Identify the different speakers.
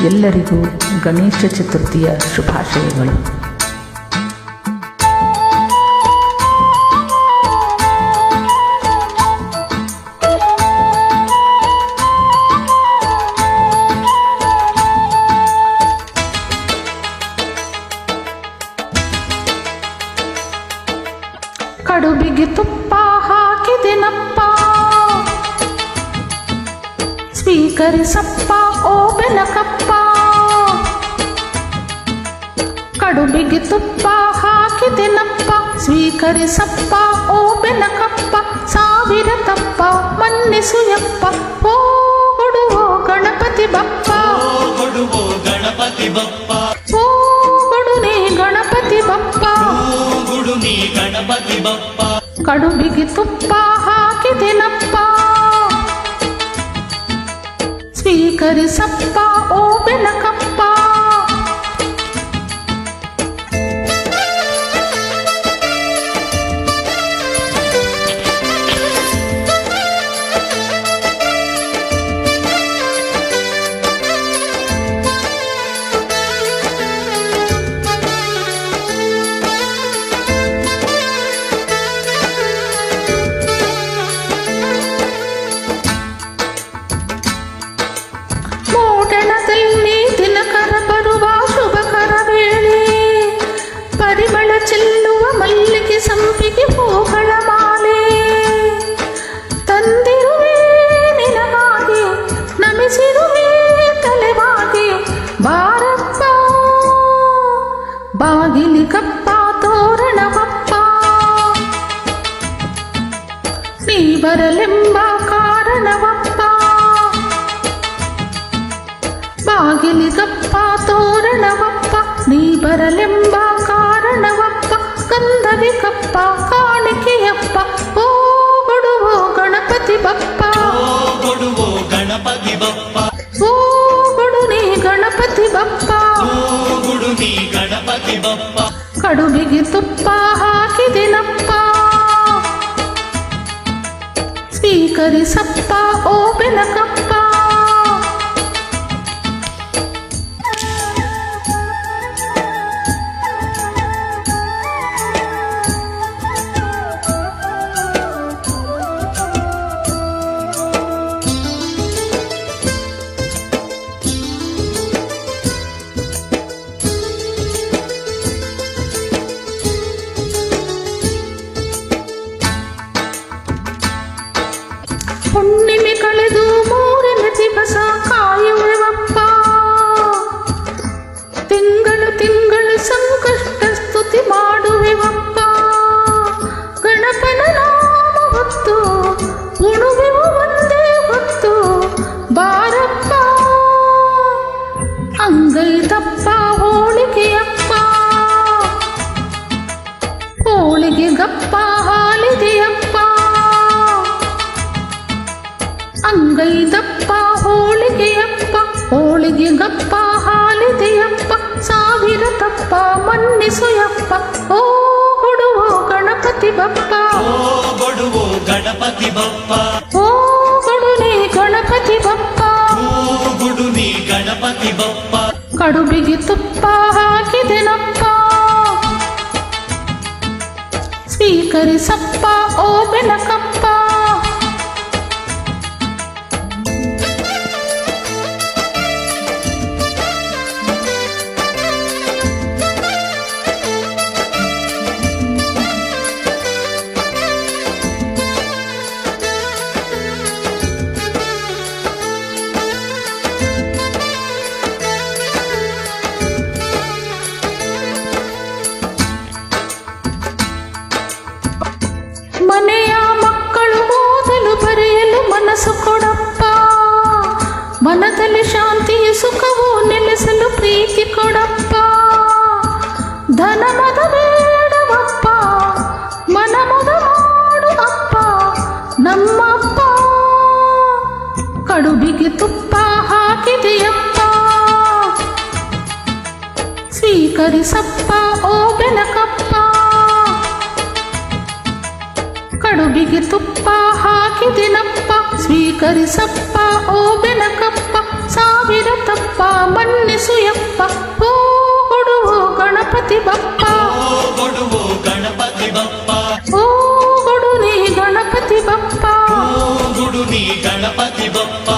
Speaker 1: ಎಲ್ಲರಿಗೂ ಗಣೇಶ ಚತುರ್ಥಿಯ ಶುಭಾಶಯಗಳು. ಕಡುಬಿಗೆ ತುಪ್ಪ ಹಾಕಿದೆನಪ್ಪ. ಸ್ವೀಕರಿಸಪ್ಪ. ಓ ಬೆನಕಪ್ಪ ಕಡುಬಿಗೆ ತುಪ್ಪ ಹಾಕಿದೆನಪ್ಪ ಸ್ವೀಕರಿಸಪ್ಪ ಓ ಬೆನಕಪ್ಪ ಸಾವಿರ ತಪ್ಪ ಮನ್ನಿಸುಯಪ್ಪ ಓ ಕೊಡುವೋ ಗಣಪತಿ ಬಪ್ಪ
Speaker 2: ಓ ಕೊಡುವೋ ಗಣಪತಿ ಬಪ್ಪ
Speaker 1: ಓ ಕೊಡುನೆ ಗಣಪತಿ ಬಪ್ಪ
Speaker 2: ಓ ಗುಡು ನೀ ಗಣಪತಿ ಬಪ್ಪ
Speaker 1: ಕಡುಬಿಗೆ ತುಪ್ಪ ಹಾಕಿದೆನಪ್ಪ ಸ್ವೀಕರಿಸಪ್ಪ ಓ ಬೆನಕಪ್ಪ ನೀ ಬರಲೆಂಬ ಕಾರಣವಪ್ಪ ಬಾಗಿಲಿಗಪ್ಪ ತೋರಣವಪ್ಪ ನೀ ಬರಲೆಂಬ ಕಾರಣವಪ್ಪ ಗಂಧವಿ ಕಪ್ಪ ಕಾಣಿಕೆಯಪ್ಪ ಓ ಕೊಡುವೋ ಗಣಪತಿ ಬಪ್ಪ
Speaker 2: ಓ ಕೊಡುವೋ ಗಣಪತಿ ಬಪ್ಪ
Speaker 1: ಓ ಕೊಡು ನೀ ಗಣಪತಿ ಬಪ್ಪ
Speaker 2: ಓ ಗುಡು ನೀ ಗಣಪತಿ ಬಪ್ಪ
Speaker 1: ಕಡುಬಿಗೆ ತುಪ್ಪ ಹಾಕಿದೆನಪ್ಪ ಸ್ವೀಕರಿಸಪ್ಪ ಓ ಬೆನಕಪ್ಪ ಹೋಳಿಗೆ ಗಪ್ಪ ಹಾಲಿದೆಯಪ್ಪ ಅಂಗೈದಪ್ಪ ಹೋಳಿಗೆಯಪ್ಪ ಹೋಳಿಗೆ ಗಪ್ಪ ಹಾಲಿದೆಯಪ್ಪ ಸಾವಿರ ತಪ್ಪ ಮನ್ನಿಸುಯಪ್ಪ ಓ ಕೊಡುವೋ ಗಣಪತಿ ಬಪ್ಪ
Speaker 2: ಓ ಕೊಡುವೋ ಗಣಪತಿ ಬಪ್ಪ
Speaker 1: ಓ ಕೊಡುನೆ ಗಣಪತಿ ಬಪ್ಪ
Speaker 2: ಓ ಗುಡು ನೀ ಗಣಪತಿ ಬಪ್ಪ
Speaker 1: ಕಡುಬಿಗೆ ತುಪ್ಪ ಹಾಕಿದೆನಪ್ಪ స్పీకర్ సప్ప ఓ బెలకప్ప ಮನೆಯ ಮಕ್ಕಳು ಓದಲು ಬರೆಯಲು ಮನಸ್ಸು ಕೊಡಪ್ಪ. ಮನದಲ್ಲಿ ಶಾಂತಿ, ಸುಖವು ನೆಲೆಸಲು ಪ್ರೀತಿ ಕೊಡಪ್ಪ. ಧನ ಮದ ಬೇಡವಪ್ಪ, ಮನ ಮದ ಮಾಡು ಅಪ್ಪ. ನಮ್ಮಪ್ಪ ಕಡುಬಿಗೆ ತುಪ್ಪ ಹಾಕಿದೆಯಪ್ಪ. ಸ್ವೀಕರಿಸಪ್ಪ, ಓ ಬೆನಕಪ್ಪ. ಕಿವಿಗೆ ತುಪ್ಪ ಹಾಕಿದಿನಪ್ಪ ಸ್ವೀಕರಿಸಪ್ಪ ಓ ಬೆನಕಪ್ಪ ಸಾವಿರ ತಪ್ಪ ಮನ್ನಿಸುಯಪ್ಪ ಓ ಹೊಡುವೋ ಗಣಪತಿ ಬಪ್ಪ
Speaker 2: ಹೊಡುವೋ ಗಣಪತಿ ಬಪ್ಪ
Speaker 1: ಓ ಹೊಡು ನೀ ಗಣಪತಿ ಬಪ್ಪ
Speaker 2: ಹೊಡು ನೀ ಗಣಪತಿ ಬಪ್ಪ